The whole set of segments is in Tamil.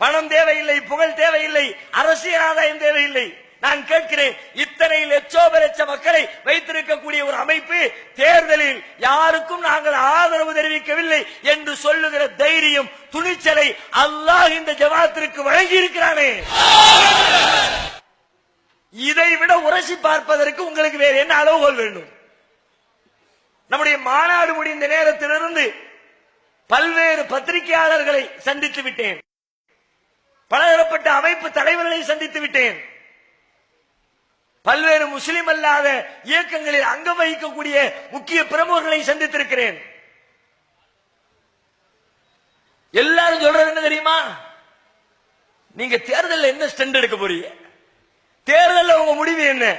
பணம் தேவையில்லை புகழ் தேவையில்லை அரசியல் ஆதாயம் தேவையில்லை. நான் கேட்கிறேன் இத்தனை லட்சோப லட்ச மக்களை வைத்திருக்கக்கூடிய ஒரு அமைப்பு தேர்தலில் யாருக்கும் நாங்கள் ஆதரவு தெரிவிக்கவில்லை என்று சொல்லுகிற தைரியம் துணிச்சலை அல்லாஹ் இந்த ஜமாத்திற்கு வழங்கி இருக்கிறானே இதை விட உரசி பார்ப்பதற்கு உங்களுக்கு வேறு என்ன அளவுகோல் வேண்டும்? நம்முடைய மாநாடு முடிந்த நேரத்திலிருந்து பல்வேறு பத்திரிகையாளர்களை சந்தித்து விட்டேன். பலதரப்பட்ட அமைப்பு தலைவர்களை சந்தித்து விட்டேன். பல்வேறு முஸ்லிம் அல்லாத இயக்கங்களில் அங்கம் வகிக்கக்கூடிய முக்கிய பிரமுகர்களை சந்தித்திருக்கிறேன். எல்லாரும் சொல்றது என்ன தெரியுமா? நீங்க தேர்தலில் என்ன ஸ்டெண்ட் எடுக்க போறீங்க? தேர்தலில் உங்க முடிவு என்ன?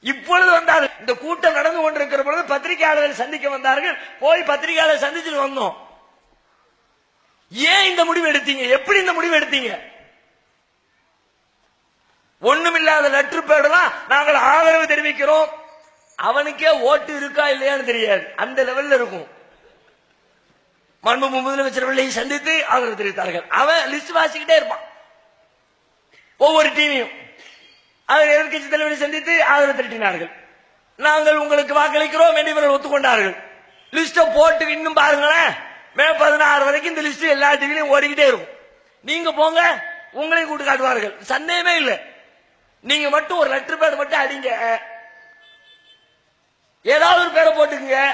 இப்பொழுது வந்தார் இந்த கூட்டம் நடந்து கொண்டிருக்கிற பொழுது பத்திரிகையாளர்கள் சந்திக்க வந்தார்கள். போய் பத்திரிகையாளர் சந்திச்சுட்டு வந்தோம். ஏன் இந்த முடிவு எடுத்தீங்க? எப்படி இந்த முடிவு எடுத்தீங்க? ஒண்ணுமில்லாத லெட்டர் பேடு தான் நாங்கள் ஆதரவு தெரிவிக்கிறோம். அவனுக்கே ஓட்டு இருக்கா இல்லையான்னு தெரியாது. அந்த லெவல்ல இருக்கும். மன்மு முதலமைச்சர்களை சந்தித்து ஆதரவு தெரிவித்தார்கள். அவன் லிஸ்ட் வாசிக்கிட்டே இருப்பான். ஒவ்வொரு டீமையும் அவர் எதிர்கட்சி தலைவரை சந்தித்து ஆதரவு திரட்டினார்கள். நாங்கள் உங்களுக்கு வாக்களிக்கிறோம் என்று இவர்கள் ஒத்துக்கொண்டார்கள். லிஸ்ட போட்டு இன்னும் பாருங்களேன். மே பதினாறு வரைக்கும் இந்த லிஸ்ட் எல்லா டிவிலையும் ஓடிக்கிட்டே இருக்கும். நீங்க போங்க உங்களையும் கூட்டு காட்டுவார்கள். சந்தேகமே இல்லை. நீங்க மட்டும் ஒரு லெட்டர் பேர் மட்டும் அடிங்க. ஏதாவது ஒரு பேரை போட்டுக்குங்க.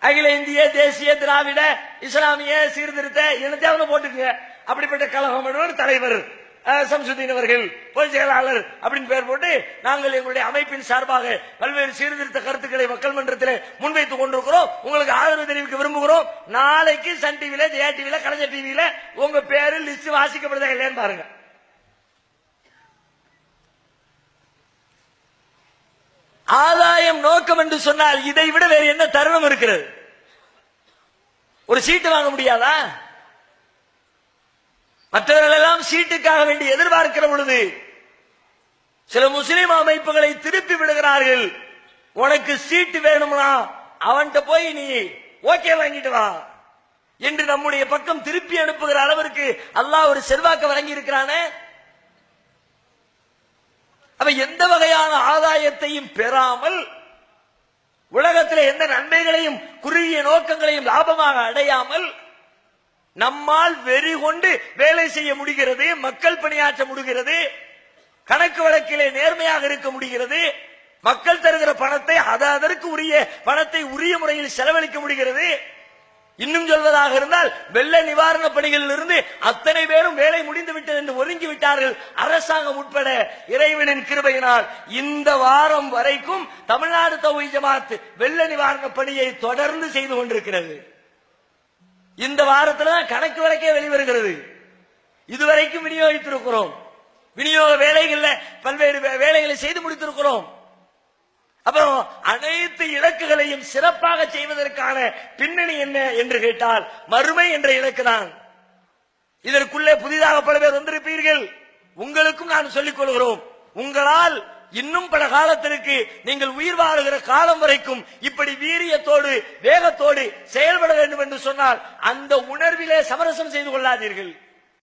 அகில இந்திய தேசிய திராவிட இஸ்லாமிய சீர்திருத்த என்னத்தையாவது போட்டுக்குங்க. அப்படிப்பட்ட கழகம் தலைவர். சம்சுதீன் அவர்கள் பொதுச் செயலாளர் அப்படின்னு பேர் போட்டு நாங்கள் எங்களுடைய அமைப்பின் சார்பாக பல்வேறு சீர்திருத்த கருத்துக்களை மக்கள் மன்றத்தில் முன்வைத்துக் கொண்டிருக்கிறோம். உங்களுக்கு ஆதரவு தெரிவிக்க விரும்புகிறோம். நாளைக்கு சன் டிவியில ஜெயா டிவியில கலைஞர் டிவியில உங்க பேரு லிஸ்ட் வாசிக்கப்படுதா இல்லையான்னு பாருங்க. ஆதாயம் நோக்கம் என்று சொன்னால் இதை விட வேறு என்ன தருணம் இருக்கிறது? ஒரு சீட்டு வாங்க முடியாதா? மற்றவர்கள் எல்லாம் சீட்டுக்காக வேண்டி எதிர்பார்க்கிற பொழுது சில முஸ்லிம் அமைப்புகளை திருப்பி விடுகிறார்கள். உனக்கு சீட்டு வேணும்னா அவன்கிட்ட போய் நீ ஓகே வாங்கிட்டு வா என்று நம்முடைய பக்கம் திருப்பி அனுப்புகிற அளவிற்கு அல்லாஹ் ஒரு செல்வாக்கு வழங்கி இருக்கிறானே அவ எந்த வகையான ஆதாயத்தையும் பெறாமல் உலகத்தில் எந்த நன்மைகளையும் குறுகிய நோக்கங்களையும் லாபமாக அடையாமல் நம்மால் வெறி கொண்டு வேலை செய்ய முடிகிறது மக்கள் பணியாற்ற முடிகிறது கணக்கு வழக்கிலே நேர்மையாக இருக்க முடிகிறது மக்கள் தருகிற பணத்தை அதற்கு உரிய பணத்தை உரிய முறையில் செலவழிக்க முடிகிறது. இன்னும் சொல்வதாக இருந்தால் வெள்ள நிவாரண பணிகளில் இருந்து அத்தனை பேரும் வேலை முடிந்து விட்டது என்று ஒதுங்கி விட்டார்கள். அரசாங்கம் உட்பட இறைவனின் கிருபையினால் இந்த வாரம் வரைக்கும் தமிழ்நாடு தொகுதி ஜமாத் வெள்ள நிவாரண பணியை தொடர்ந்து செய்து கொண்டிருக்கிறது. இந்த வாரத்தில் கணக்கு வழக்கே வெளிவருகிறது. இதுவரைக்கும் விநியோகித்திருக்கிறோம். விநியோக வேலைகள்ல பல்வேறு வே- வேலைகளை செய்து முடித்திருக்கிறோம். அப்புறம் அனைத்து இலக்குகளையும் சிறப்பாக செய்வதற்கான பின்னணி என்ன என்று கேட்டால் மறுமை என்ற இலக்கு தான். இதற்குள்ளே புதிதாக பல பேர் வந்திருப்பீர்கள். உங்களுக்கும் நான் சொல்லிக் கொள்கிறோம். உங்களால் இன்னும் பல காலத்திற்கு நீங்கள் உயிர் வாழுகிற காலம் வரைக்கும் இப்படி வீரியத்தோடு வேகத்தோடு செயல்பட வேண்டும் என்று சொன்னால் அந்த உணர்விலே சமரசம் செய்து கொள்ளாதீர்கள்.